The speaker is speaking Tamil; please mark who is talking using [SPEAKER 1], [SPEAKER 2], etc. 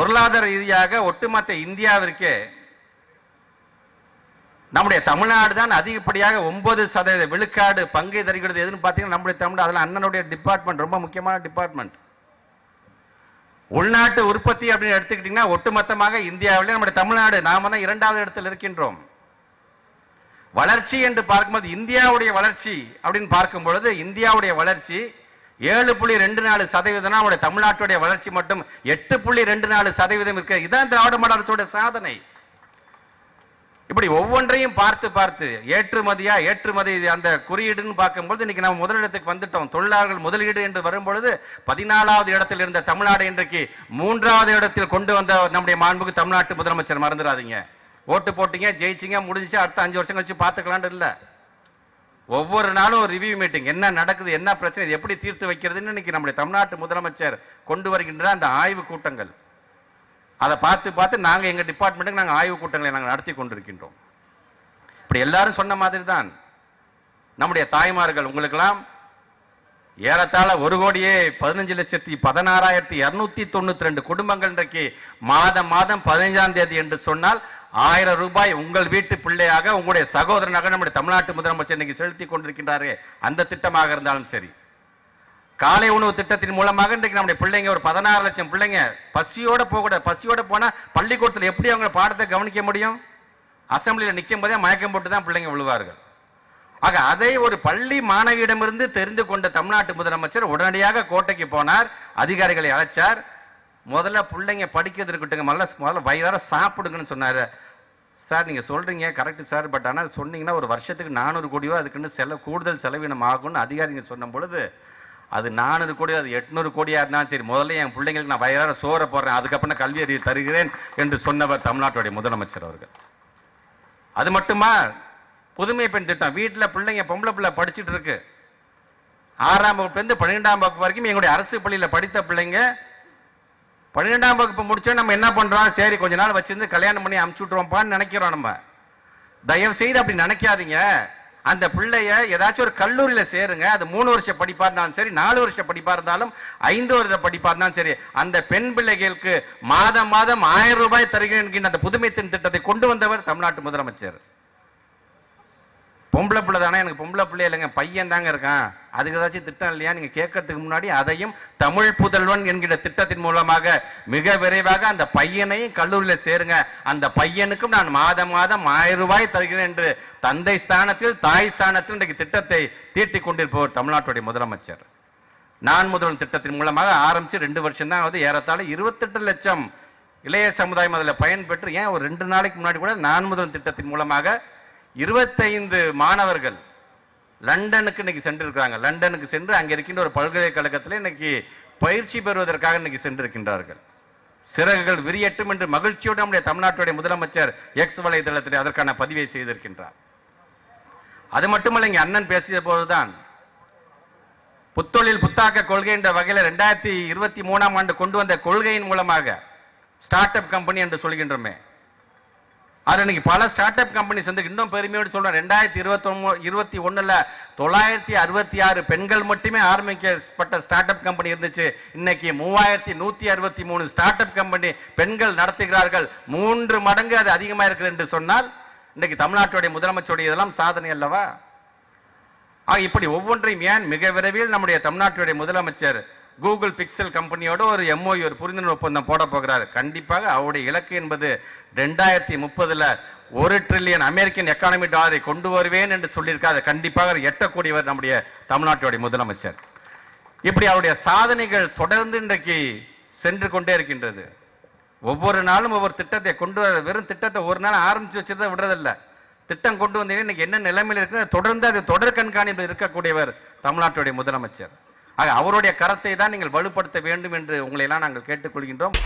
[SPEAKER 1] பொருளாதார ரீதியாக ஒட்டுமொத்த இந்தியாவிற்கே நம்முடைய தமிழ்நாடு தான் அதிகப்படியாக ஒன்பது சதவீத விழுக்காடு பங்கை தருகிறது. எதுன்னு பார்த்தீங்கன்னா நம்முடைய தமிழ் அதில் அண்ணனுடைய டிபார்ட்மெண்ட் ரொம்ப முக்கியமான டிபார்ட்மெண்ட் உள்நாட்டு உற்பத்தி அப்படின்னு எடுத்துக்கிட்டீங்கன்னா ஒட்டுமொத்தமாக இந்தியாவிலே நம்முடைய தமிழ்நாடு நாம தான் இரண்டாவது இடத்தில் இருக்கின்றோம். வளர்ச்சி என்று பார்க்கும்போது இந்தியாவுடைய வளர்ச்சி அப்படின்னு பார்க்கும் பொழுது இந்தியாவுடைய வளர்ச்சி ஏழு புள்ளி ரெண்டு நாலு சதவீதம் நம்முடைய தமிழ்நாட்டுடைய வளர்ச்சி மட்டும் எட்டு புள்ளி ரெண்டு நாலு சதவீதம் இருக்கு. இதுதான் திராவிட மாடல் சாதனை. இப்படி ஒவ்வொன்றையும் பார்த்து பார்த்து ஏற்றுமதியா ஏற்றுமதி அந்த குறியீடுன்னு பார்க்கும்போது இன்னைக்கு நம்ம முதலிடத்துக்கு வந்துட்டோம். தொழிலாளர்கள் முதலீடு என்று வரும்பொழுது பதினாலாவது இடத்தில் இருந்த தமிழ்நாடு இன்றைக்கு மூன்றாவது இடத்தில் கொண்டு வந்த நம்முடைய மாண்புக்கு தமிழ்நாட்டு முதலமைச்சர் மறந்துடாதீங்க. ஓட்டு போட்டீங்க ஜெயிச்சிங்க முடிஞ்சிச்சு அடுத்த அஞ்சு வருஷம் கழிச்சு பார்த்துக்கலான்னு இல்லை. ஒவ்வொரு நாளும் ஒரு ரிவ்யூ மீட்டிங் என்ன நடக்குது என்ன பிரச்சனை இது எப்படி தீர்த்து வைக்கிறதுன்னு இன்னைக்கு நம்முடைய தமிழ்நாட்டு முதலமைச்சர் கொண்டு வருகின்ற அந்த ஆய்வு கூட்டங்கள். அதை பார்த்து பார்த்து நாங்கள் எங்கள் டிபார்ட்மெண்ட்டுக்கு நாங்கள் ஆய்வு கூட்டங்களை நாங்கள் நடத்தி கொண்டிருக்கின்றோம். இப்படி எல்லாரும் சொன்ன மாதிரி தான் நம்முடைய தாய்மார்கள் உங்களுக்கெல்லாம் ஏறத்தாழ ஒரு கோடியே பதினஞ்சு லட்சத்தி பதினாறாயிரத்தி இரநூத்தி தொண்ணூத்தி ரெண்டு குடும்பங்கள் இன்றைக்கு மாதம் மாதம் பதினைஞ்சாம் தேதி என்று சொன்னால் ஆயிரம் ரூபாய் உங்கள் வீட்டு பிள்ளையாக உங்களுடைய சகோதரனாக நம்முடைய தமிழ்நாட்டு முதலமைச்சர் இன்னைக்கு செலுத்தி கொண்டிருக்கின்றாரே. அந்த திட்டமாக இருந்தாலும் சரி. காலை உணவு திட்டத்தின் மூலமாக இன்றைக்கு நம்முடைய பிள்ளைங்க ஒரு பதினாறு லட்சம் பிள்ளைங்க பசியோட போகக்கூடாது பசியோட போனால் பள்ளிக்கூடத்தில் எப்படி அவங்க பாடத்தை கவனிக்க முடியும்? அசம்பிளியில் நிற்கும் போதே மயக்கம் போட்டு தான் பிள்ளைங்க விழுவார்கள். ஆக அதை ஒரு பள்ளி மாணவியிடமிருந்து தெரிந்து கொண்ட தமிழ்நாட்டு முதலமைச்சர் உடனடியாக கோட்டைக்கு போனார் அதிகாரிகளை அழைச்சார். முதல்ல பிள்ளைங்க படிக்கிறது இருக்கட்டுங்க முதல்ல முதல்ல வயிறார சாப்பிடுங்கன்னு சொன்னார். சார் நீங்கள் சொல்கிறீங்க கரெக்டு சார். பட் ஆனால் சொன்னீங்கன்னா ஒரு வருஷத்துக்கு நானூறு கோடியோ அதுக்குன்னு செல கூடுதல் செலவினம் ஆகும்னு அதிகாரிங்க சொன்ன பொழுது அது நானூறு கோடி அது எட்நூறு கோடியாக இருந்தாலும் சரி முதல்ல என் பிள்ளைங்களுக்கு நான் வயிறார சோற போடுறேன் அதுக்கப்புறம் நான் கல்வி அறிவு தருகிறேன் என்று சொன்னவர் தமிழ்நாட்டுடைய முதலமைச்சர் அவர்கள். அது மட்டுமா? புதுமை பெண் திட்டம். வீட்டில் பிள்ளைங்க பொம்பளை பிள்ளை படிச்சுட்டு இருக்கு. ஆறாம் வகுப்புலேருந்து பன்னிரெண்டாம் வகுப்பு வரைக்கும் எங்களுடைய அரசு பள்ளியில் படித்த பிள்ளைங்க பன்னிரெண்டாம் வகுப்பு முடிச்சா நம்ம என்ன பண்றோம்? சரி கொஞ்ச நாள் வச்சிருந்து கல்யாணம் பண்ணி அமுச்சு விட்டுருவோம்ப்பான்னு நினைக்கிறோம் நம்ம. தயவு செய்து அப்படி நினைக்காதீங்க. அந்த பிள்ளைய ஏதாச்சும் ஒரு கல்லூரியில சேருங்க. அது மூணு வருஷம் படிப்பா இருந்தாலும் சரி நாலு வருஷம் படிப்பா இருந்தாலும் ஐந்து வருஷ படிப்பா இருந்தாலும் சரி அந்த பெண் பிள்ளைகளுக்கு மாதம் மாதம் ஆயிரம் ரூபாய் தருகிறேன் என்கின்ற அந்த புதுமை திட்டத்தை கொண்டு வந்தவர் தமிழ்நாட்டு முதலமைச்சர். பொம்பளை பிள்ளை தானே? எனக்கு பொம்பளை பிள்ளை இல்லைங்க. பையன் தாங்க இருக்கான். அதுக்கு ஏதாச்சும் திட்டம் இல்லையா? நீங்கள் கேட்கறதுக்கு முன்னாடி அதையும் தமிழ் புதல்வன் என்கிற திட்டத்தின் மூலமாக மிக விரைவாக அந்த பையனையும் கல்லூரியில் சேருங்க. அந்த பையனுக்கும் நான் மாதம் மாதம் ஆயிரம் ரூபாய் தருகிறேன் என்று தந்தை ஸ்தானத்தில் தாய் ஸ்தானத்தில் இன்றைக்கு திட்டத்தை தீட்டிக் கொண்டிருப்பவர் தமிழ்நாட்டுடைய முதலமைச்சர். நான் முதல்வன் திட்டத்தின் மூலமாக ஆரம்பித்து ரெண்டு வருஷம் தான் ஆகுது. ஏறத்தாழ இருபத்தெட்டு லட்சம் இளைய சமுதாயம் அதில் பயன்பெற்று ஏன் ஒரு ரெண்டு நாளைக்கு முன்னாடி கூட நான் முதல்வன் திட்டத்தின் மூலமாக இருபத்தைந்து மாணவர்கள் லண்டனுக்கு இன்னைக்கு சென்றிருக்கிறாங்க. லண்டனுக்கு சென்று அங்கே இருக்கின்ற ஒரு பல்கலைக்கழகத்தில் இன்னைக்கு பயிற்சி பெறுவதற்காக இன்னைக்கு சென்றிருக்கின்றார்கள். சிறகுகள் விரியட்டும் என்று மகிழ்ச்சியோடு நம்முடைய தமிழ்நாட்டுடைய முதலமைச்சர் எக்ஸ் வலைதளத்தில் அதற்கான பதிவை செய்திருக்கின்றார். அது மட்டுமல்ல இங்கே அண்ணன் பேசிய போதுதான் புத்தொழில் புத்தாக்க கொள்கை என்ற வகையில் ரெண்டாயிரத்தி இருபத்தி மூணாம் ஆண்டு கொண்டு வந்த கொள்கையின் மூலமாக ஸ்டார்ட் அப் கம்பெனி என்று சொல்கின்றோமே. அது இன்னைக்கு பல ஸ்டார்ட் அப் கம்பெனிஸ் வந்து இன்னும் பெருமையோடு சொல்றேன் ரெண்டாயிரத்தி இருபத்தி இருபத்தி ஒன்றில் தொள்ளாயிரத்தி அறுபத்தி ஆறு பெண்கள் மட்டுமே ஆரம்பிக்கப்பட்ட ஸ்டார்ட் அப் கம்பெனி இருந்துச்சு. இன்னைக்கு மூவாயிரத்தி நூத்தி அறுபத்தி மூணு ஸ்டார்ட் அப் கம்பெனி பெண்கள் நடத்துகிறார்கள். மூன்று மடங்கு அது அதிகமாக இருக்குது என்று சொன்னால் இன்னைக்கு தமிழ்நாட்டுடைய முதலமைச்சருடைய இதெல்லாம் சாதனை அல்லவா? இப்படி ஒவ்வொன்றையும் ஏன் மிக விரைவில் நம்முடைய தமிழ்நாட்டுடைய முதலமைச்சர் கூகுள் பிக்சல் கம்பெனியோட ஒரு எம்ஓயு ஒரு புரிந்துணர்வு ஒப்பந்தம் போட போகிறார். கண்டிப்பாக அவருடைய இலக்கு என்பது ரெண்டாயிரத்தி முப்பதுல ஒரு ட்ரில்லியன் அமெரிக்கன் எக்கானமி டாலரை கொண்டு வருவேன் என்று சொல்லியிருக்கார். அதை கண்டிப்பாக எட்டக்கூடியவர் நம்முடைய தமிழ்நாட்டுடைய முதலமைச்சர். இப்படி அவருடைய சாதனைகள் தொடர்ந்து இன்றைக்கு சென்று கொண்டே இருக்கின்றது. ஒவ்வொரு நாளும் ஒவ்வொரு திட்டத்தை கொண்டு வர வெறும் திட்டத்தை ஒரு நாள் ஆரம்பிச்சு வச்சிருந்தா விடுறதில்ல. திட்டம் கொண்டு வந்தீங்கன்னா இன்னைக்கு என்ன நிலைமையில் இருக்குது தொடர்ந்து அது தொடர் கண்காணிப்பில் இருக்கக்கூடியவர் தமிழ்நாட்டுடைய முதலமைச்சர். ஆக அவருடைய கரத்தை தான் நீங்கள் வலுப்படுத்த வேண்டும் என்று உங்களை எல்லாம் நாங்கள் கேட்டுக்கொள்கின்றோம்.